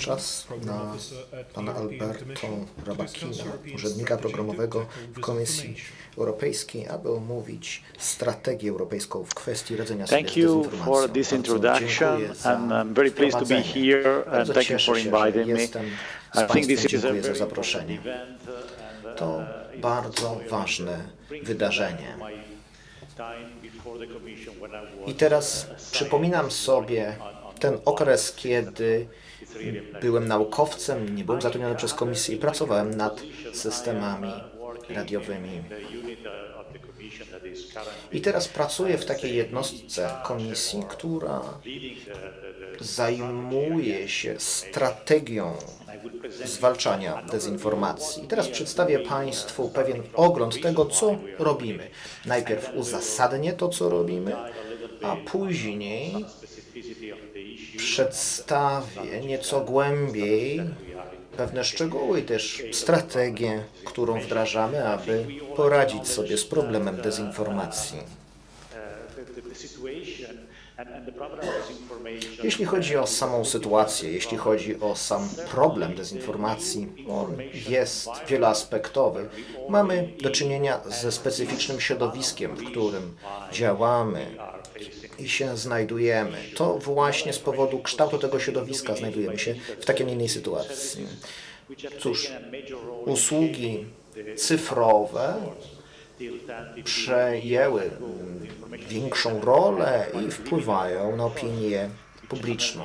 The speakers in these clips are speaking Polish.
Czas na pana Alberto Rabakina, urzędnika programowego w Komisji. Europejskiej, aby omówić strategię europejską w kwestii radzenia sobie Thank z you dezinformacją. for this introduction, dziękuję za and I'm very pleased to be wprowadzenie. here, and Bardzo thank you cieszę for się, że inviting me. jestem z I think Państwem. this is a Dziękuję za very zaproszenie. important event, and, To uh, bardzo ważne wydarzenie. I teraz przypominam sobie ten okres, kiedy byłem naukowcem, nie byłem zatrudniony przez komisję i pracowałem nad systemami radiowymi. I teraz pracuję w takiej jednostce komisji, która zajmuje się strategią zwalczania dezinformacji. I teraz przedstawię Państwu pewien ogląd tego, co robimy. Najpierw uzasadnię to, co robimy, a później przedstawię nieco głębiej pewne szczegóły i też strategię, którą wdrażamy, aby poradzić sobie z problemem dezinformacji. Jeśli chodzi o samą sytuację, jeśli chodzi o sam problem dezinformacji, on jest wieloaspektowy. Mamy do czynienia ze specyficznym środowiskiem, w którym działamy się znajdujemy. To właśnie z powodu kształtu tego środowiska znajdujemy się w takiej, innej sytuacji. Cóż, usługi cyfrowe przejęły większą rolę i wpływają na opinię publiczną.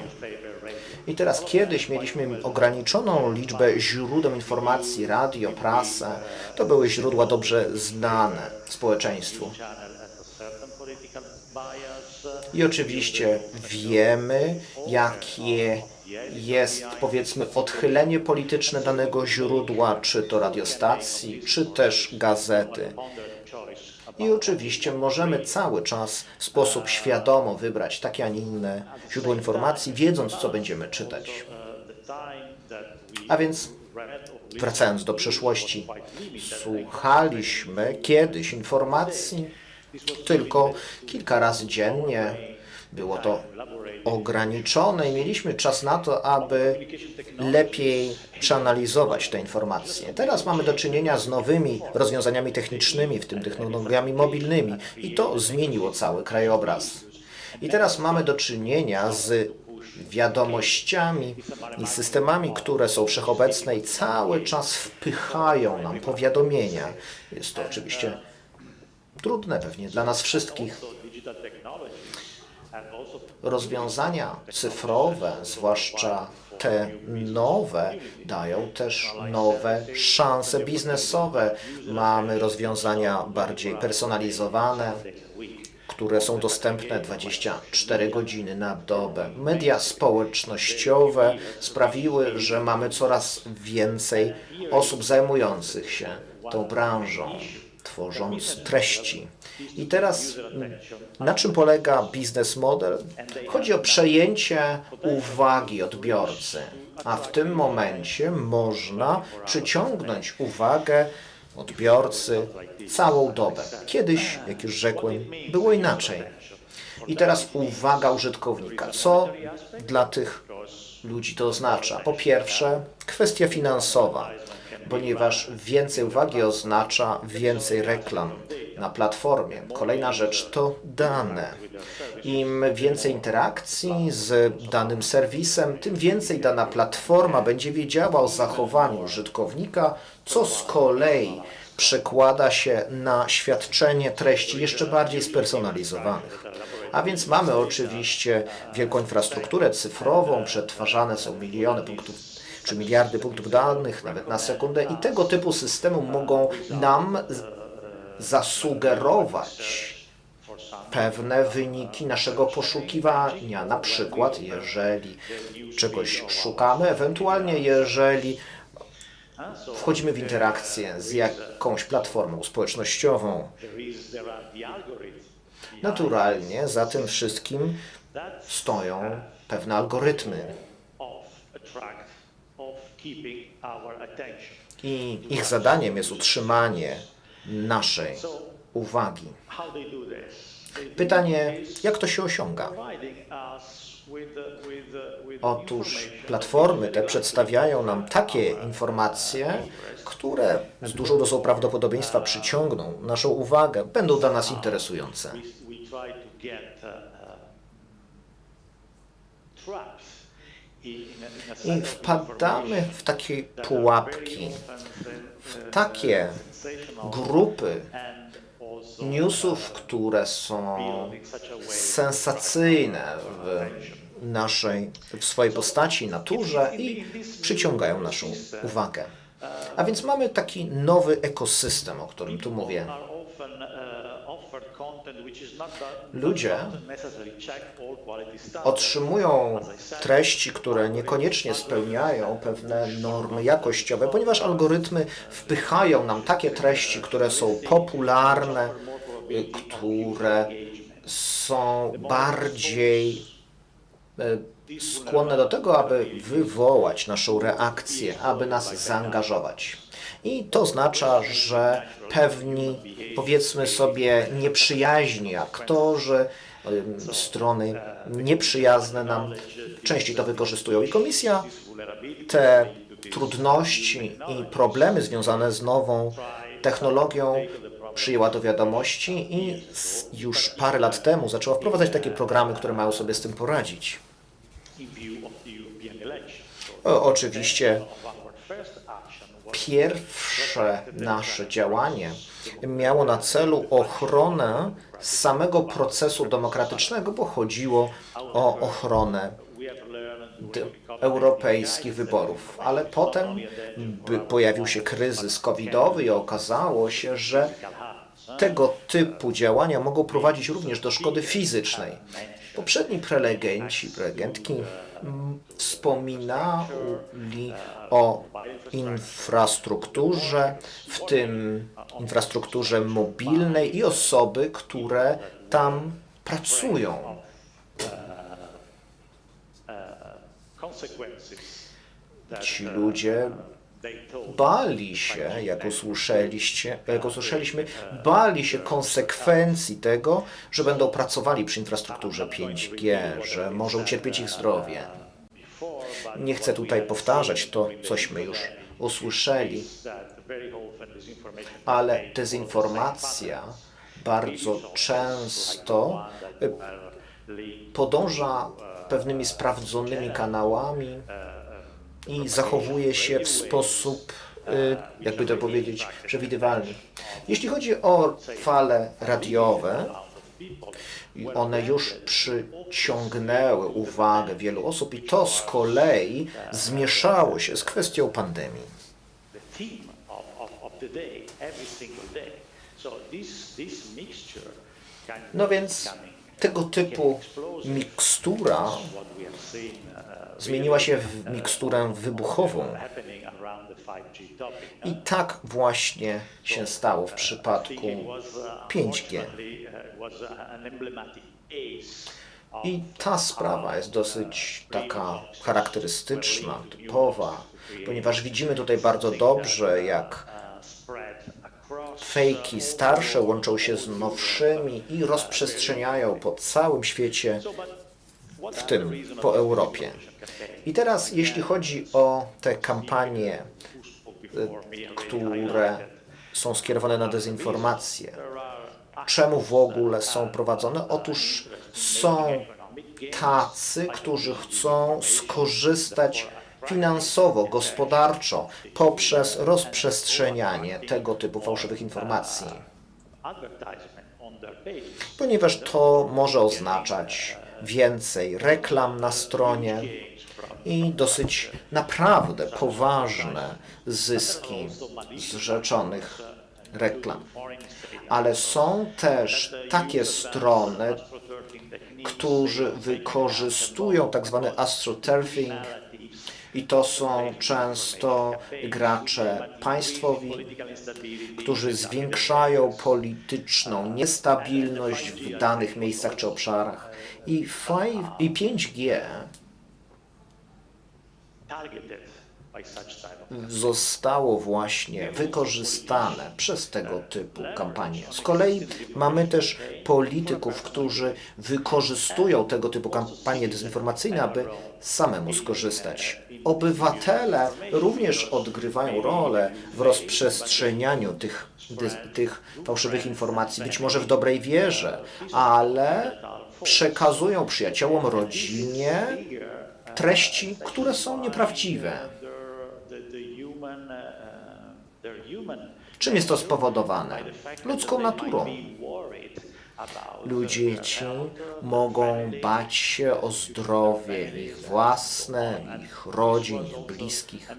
I teraz kiedyś mieliśmy ograniczoną liczbę źródeł informacji, radio, prasę. To były źródła dobrze znane społeczeństwu. I oczywiście wiemy, jakie jest powiedzmy odchylenie polityczne danego źródła, czy to radiostacji, czy też gazety. I oczywiście możemy cały czas w sposób świadomo wybrać takie, a nie inne źródło informacji, wiedząc, co będziemy czytać. A więc wracając do przeszłości, słuchaliśmy kiedyś informacji tylko kilka razy dziennie. Było to ograniczone i mieliśmy czas na to, aby lepiej przeanalizować te informacje. Teraz mamy do czynienia z nowymi rozwiązaniami technicznymi, w tym technologiami mobilnymi i to zmieniło cały krajobraz. I teraz mamy do czynienia z wiadomościami i systemami, które są wszechobecne i cały czas wpychają nam powiadomienia. Jest to oczywiście trudne pewnie dla nas wszystkich. Rozwiązania cyfrowe, zwłaszcza te nowe, dają też nowe szanse biznesowe. Mamy rozwiązania bardziej personalizowane, które są dostępne 24 godziny na dobę. Media społecznościowe sprawiły, że mamy coraz więcej osób zajmujących się tą branżą, tworząc treści. I teraz na czym polega biznes model? Chodzi o przejęcie uwagi odbiorcy, a w tym momencie można przyciągnąć uwagę odbiorcy całą dobę. Kiedyś, jak już rzekłem, było inaczej. I teraz uwaga użytkownika. Co dla tych ludzi to oznacza? Po pierwsze, kwestia finansowa, ponieważ więcej uwagi oznacza więcej reklam na platformie. Kolejna rzecz to dane. Im więcej interakcji z danym serwisem, tym więcej dana platforma będzie wiedziała o zachowaniu użytkownika, co z kolei przekłada się na świadczenie treści jeszcze bardziej spersonalizowanych. A więc mamy oczywiście wielką infrastrukturę cyfrową, przetwarzane są miliony punktów czy miliardy punktów danych, nawet na sekundę, i tego typu systemy mogą nam zasugerować pewne wyniki naszego poszukiwania. Na przykład, jeżeli czegoś szukamy, ewentualnie jeżeli wchodzimy w interakcję z jakąś platformą społecznościową. Naturalnie za tym wszystkim stoją pewne algorytmy i ich zadaniem jest utrzymanie naszej uwagi. Pytanie, jak to się osiąga? Otóż platformy te przedstawiają nam takie informacje, które z dużą dozą prawdopodobieństwa przyciągną naszą uwagę, będą dla nas interesujące. I wpadamy w takie pułapki, w takie grupy newsów, które są sensacyjne w naszej, w swojej postaci, naturze i przyciągają naszą uwagę. A więc mamy taki nowy ekosystem, o którym tu mówię. Ludzie. Otrzymują treści, które niekoniecznie spełniają pewne normy jakościowe, ponieważ algorytmy wpychają nam takie treści, które są popularne, które są bardziej e, skłonne do tego, aby wywołać naszą reakcję, aby nas zaangażować. I to oznacza, że pewni, powiedzmy sobie, nieprzyjaźni aktorzy, strony nieprzyjazne nam częściej to wykorzystują. I komisja te trudności i problemy związane z nową technologią przyjęła do wiadomości i już parę lat temu zaczęła wprowadzać takie programy, które mają sobie z tym poradzić. in pierwsze nasze działanie miało na celu ochronę samego procesu demokratycznego, bo chodziło o ochronę europejskich wyborów. Ale potem pojawił się kryzys covidowy i okazało się, że tego typu działania mogą prowadzić również do szkody fizycznej. Poprzedni prelegenci, prelegentki mm, wspominali o infrastrukturze, w tym infrastrukturze mobilnej i osoby, które tam pracują. Ci ludzie bali się, jak usłyszeliście, jak usłyszeliśmy, bali się konsekwencji tego, że będą pracowali przy infrastrukturze 5G, że może ucierpieć ich zdrowie. Nie chcę tutaj powtarzać to, cośmy już usłyszeli, ale dezinformacja bardzo często y, podąża pewnymi sprawdzonymi kanałami i zachowuje się w sposób, y, jakby to powiedzieć, przewidywalny. Jeśli chodzi o fale radiowe, one już przyciągnęły uwagę wielu osób i to z kolei zmieszało się z kwestią pandemii. No więc tego typu mikstura zmieniła się w miksturę wybuchową. happening around the 5G topic. I tak właśnie się stało w przypadku It was uh, 5G. unfortunately, uh, was uh, an emblematic ace of I ta sprawa jest dosyć taka charakterystyczna, typowa, ponieważ widzimy tutaj bardzo dobrze, jak fejki starsze łączą się z nowszymi i rozprzestrzeniają po całym świecie, w tym po Europie. I teraz, jeśli chodzi o te kampanie, y, które są skierowane na dezinformację, czemu w ogóle są prowadzone? Otóż są tacy, którzy chcą skorzystać finansowo, gospodarczo poprzez rozprzestrzenianie tego typu fałszywych informacji, ponieważ to może oznaczać więcej reklam na stronie i dosyć naprawdę poważne zyski z rzeczonych reklam. Ale są też takie strony, którzy wykorzystują tak zwany astroturfing i to są często gracze państwowi, którzy zwiększają polityczną niestabilność w danych miejscach czy obszarach. I, 5, i 5G zostało właśnie wykorzystane przez tego typu kampanie. Z kolei mamy też polityków, którzy wykorzystują tego typu kampanie dezinformacyjne, aby samemu skorzystać. Obywatele również odgrywają rolę w rozprzestrzenianiu tych, tych fałszywych informacji, być może w dobrej wierze, ale przekazują przyjaciołom, rodzinie treści, które są nieprawdziwe. Czym jest to spowodowane? Ludzką naturą. Ludzie ci mogą bać się o zdrowie ich własne, ich rodzin, ich bliskich.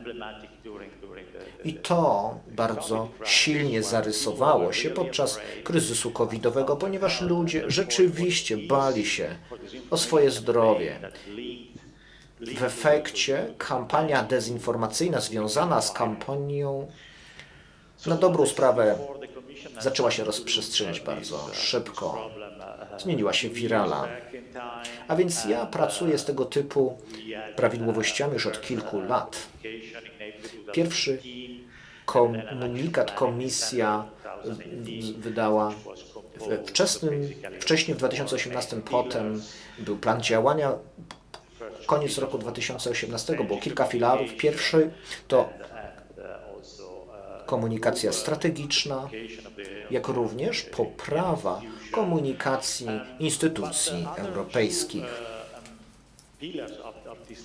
I to bardzo silnie zarysowało się podczas kryzysu covidowego, ponieważ ludzie rzeczywiście bali się o swoje zdrowie. W efekcie kampania dezinformacyjna związana z kampanią na dobrą sprawę zaczęła się rozprzestrzeniać bardzo szybko. Zmieniła się wirala. A więc ja pracuję z tego typu prawidłowościami już od kilku lat. Pierwszy 2015 komunikat komisja wydała wczesnym, wcześniej w 2018, potem był plan działania. Koniec roku 2018 było kilka filarów. Pierwszy to and uh, also uh, komunikacja strategiczna, jak również poprawa komunikacji instytucji europejskich.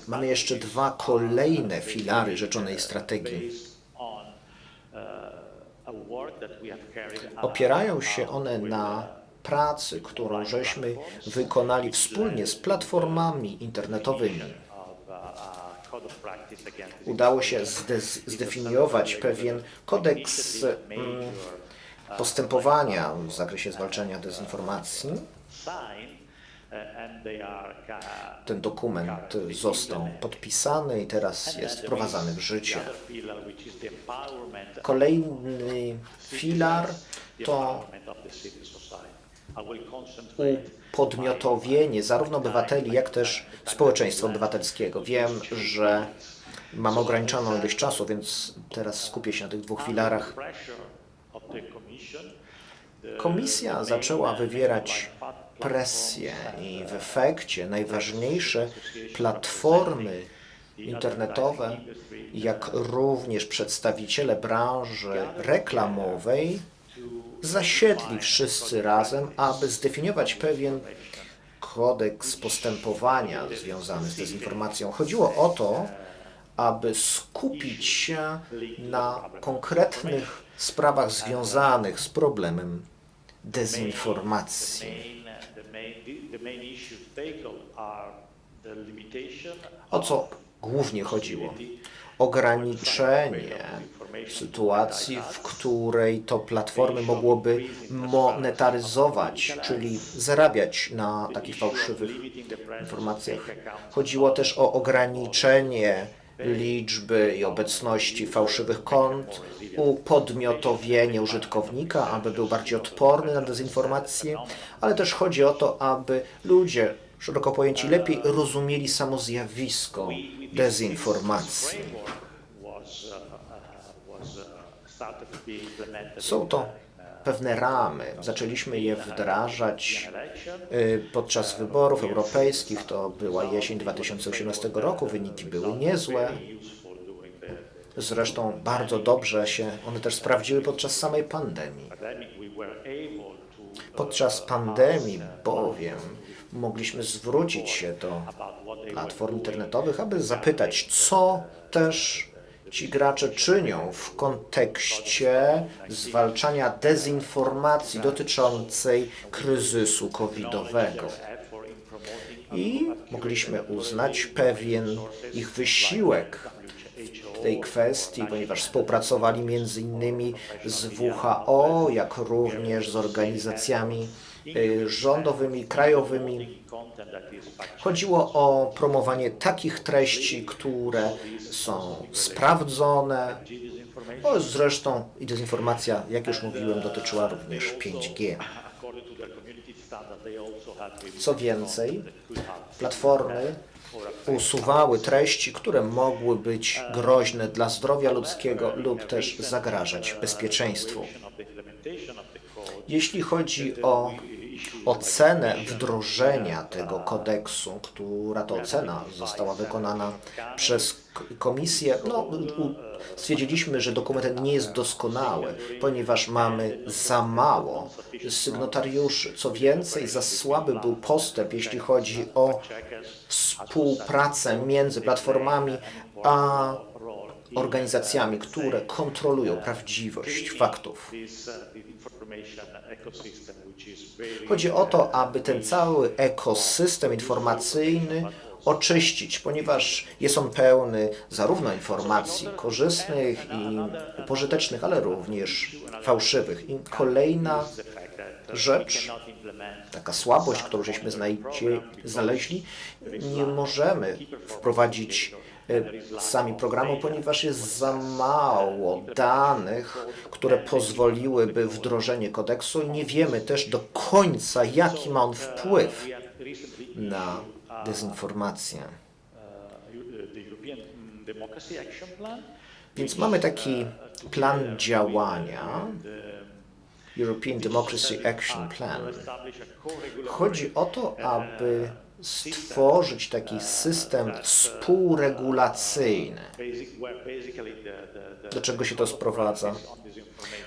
Mamy jeszcze dwa kolejne filary rzeczonej strategii. Opierają się one na pracy, którą żeśmy wykonali wspólnie z platformami internetowymi. Udało się zde- zdefiniować pewien kodeks mm, postępowania w zakresie zwalczania dezinformacji. uh, Ten dokument został podpisany i teraz jest wprowadzany w życie. Kolejny filar to upodmiotowienie zarówno obywateli, jak też społeczeństwa obywatelskiego. Wiem, że mam ograniczoną ilość czasu, więc teraz skupię się na tych dwóch filarach. Komisja zaczęła wywierać presję i w efekcie najważniejsze platformy internetowe, jak również przedstawiciele branży reklamowej zasiedli wszyscy razem, aby zdefiniować pewien kodeks postępowania związany z dezinformacją. Chodziło o to, aby skupić się na konkretnych sprawach związanych z problemem dezinformacji. O co głównie chodziło? Ograniczenie sytuacji, w której to platformy mogłoby monetaryzować, czyli zarabiać na takich fałszywych informacjach. Chodziło też o ograniczenie liczby i obecności fałszywych kont, upodmiotowienie użytkownika, aby był bardziej odporny na dezinformację, ale też chodzi o to, aby ludzie szeroko pojęci lepiej rozumieli samo zjawisko dezinformacji. uh, uh, uh, Są to pewne ramy. Zaczęliśmy je wdrażać y, podczas wyborów europejskich. To była jesień 2018 roku. Wyniki były niezłe. Zresztą bardzo dobrze się one też sprawdziły podczas samej pandemii. Podczas pandemii bowiem mogliśmy zwrócić się do platform internetowych, aby zapytać, co też ci gracze czynią w kontekście zwalczania dezinformacji dotyczącej kryzysu covidowego. I mogliśmy uznać pewien ich wysiłek w tej kwestii, ponieważ współpracowali między innymi z WHO, jak również z organizacjami rządowymi, krajowymi. Chodziło o promowanie takich treści, które są sprawdzone. O, zresztą i dezinformacja, jak już mówiłem, dotyczyła również 5G. According to their community standard, they also had released Co więcej, platformy usuwały treści, które mogły być groźne dla zdrowia ludzkiego lub też zagrażać bezpieczeństwu. Jeśli chodzi o ocenę wdrożenia tego kodeksu, która to ocena została wykonana przez komisję, no, stwierdziliśmy, że dokument ten nie jest doskonały, ponieważ mamy za mało sygnatariuszy. Co więcej, za słaby był postęp, jeśli chodzi o współpracę między platformami a organizacjami, które kontrolują prawdziwość faktów. Chodzi o to, aby ten cały ekosystem informacyjny oczyścić, ponieważ jest on pełny zarówno informacji korzystnych i pożytecznych, ale również fałszywych. I kolejna rzecz, taka słabość, którą żeśmy znaleźli, nie możemy wprowadzić sami programu, ponieważ jest za mało danych, które pozwoliłyby wdrożenie kodeksu i nie wiemy też do końca, jaki ma on wpływ na dezinformację. Więc mamy taki plan działania, European Democracy Action Plan. Chodzi o to, aby stworzyć taki system współregulacyjny. Do czego się to sprowadza?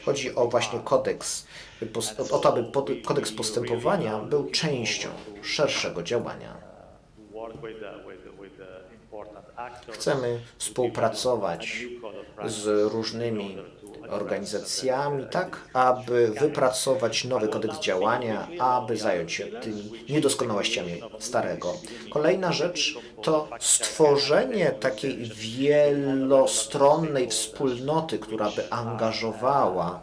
Chodzi o właśnie kodeks, o to, aby kodeks postępowania był częścią szerszego działania. Chcemy współpracować z różnymi organizacjami, tak aby wypracować nowy kodeks działania, aby zająć się tymi niedoskonałościami starego. Kolejna rzecz to stworzenie takiej wielostronnej wspólnoty, która by angażowała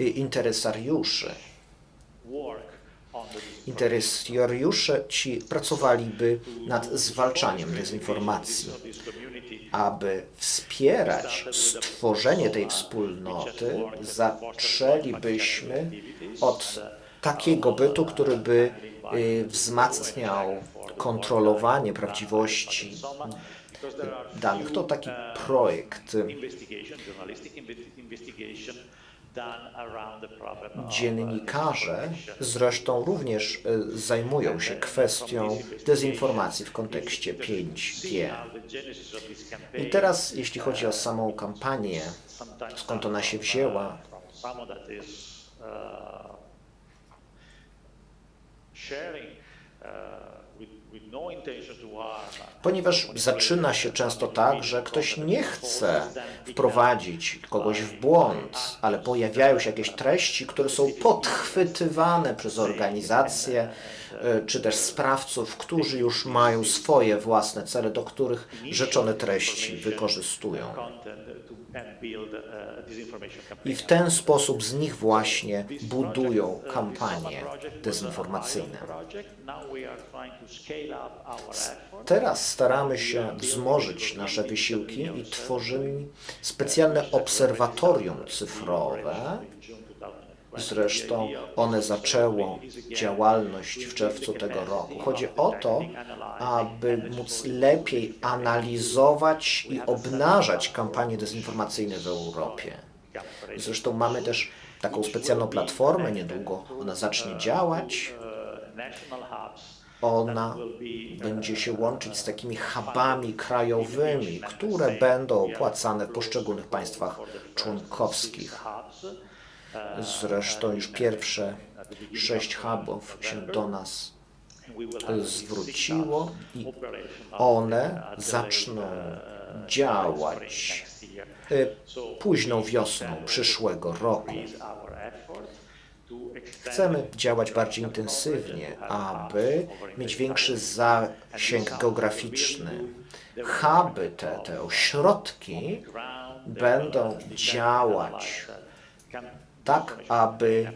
y, interesariuszy. Interesariusze ci pracowaliby nad zwalczaniem dezinformacji aby wspierać stworzenie tej wspólnoty, zaczęlibyśmy od takiego bytu, który by y, wzmacniał kontrolowanie prawdziwości danych. To taki projekt. Dziennikarze zresztą również y, zajmują się kwestią dezinformacji w kontekście 5G. I teraz, jeśli chodzi o samą kampanię, skąd ona się wzięła, ponieważ zaczyna się często tak, że ktoś nie chce wprowadzić kogoś w błąd, ale pojawiają się jakieś treści, które są podchwytywane przez organizacje e, czy też sprawców, którzy już mają swoje własne cele, do których rzeczone treści wykorzystują. I w ten sposób z nich właśnie budują kampanie dezinformacyjne. Teraz staramy się wzmożyć nasze wysiłki i tworzymy specjalne obserwatorium cyfrowe. Zresztą one zaczęło działalność w czerwcu tego roku. Chodzi o to, aby móc lepiej analizować i obnażać kampanie dezinformacyjne w Europie. Zresztą mamy też taką specjalną platformę, niedługo ona zacznie działać. Ona będzie się łączyć z takimi hubami krajowymi, które będą opłacane w poszczególnych państwach członkowskich. Zresztą już pierwsze sześć hubów się do nas zwróciło i one zaczną działać y, późną wiosną przyszłego roku. Chcemy działać bardziej intensywnie, aby mieć większy zasięg geograficzny. Huby, te, te ośrodki będą działać tak, aby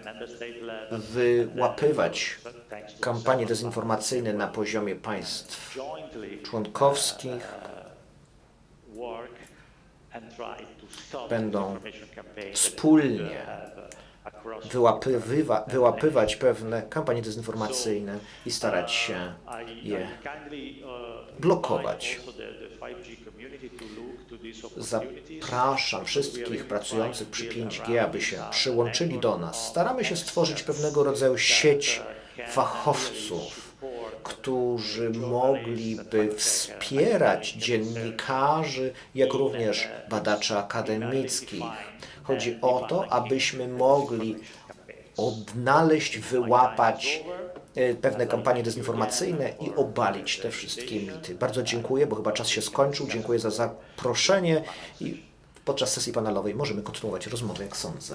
wyłapywać kampanie dezinformacyjne na poziomie państw członkowskich, będą wspólnie wyłapywa, wyłapywać pewne kampanie dezinformacyjne i starać się je blokować. Zapraszam wszystkich pracujących przy 5G, aby się przyłączyli do nas. Staramy się stworzyć pewnego rodzaju sieć fachowców, którzy mogliby wspierać dziennikarzy, jak również badaczy akademickich. Chodzi o to, abyśmy mogli odnaleźć, wyłapać e, pewne kampanie dezinformacyjne i obalić te wszystkie mity. Bardzo dziękuję, bo chyba czas się skończył. Dziękuję za zaproszenie i podczas sesji panelowej możemy kontynuować rozmowę, jak sądzę.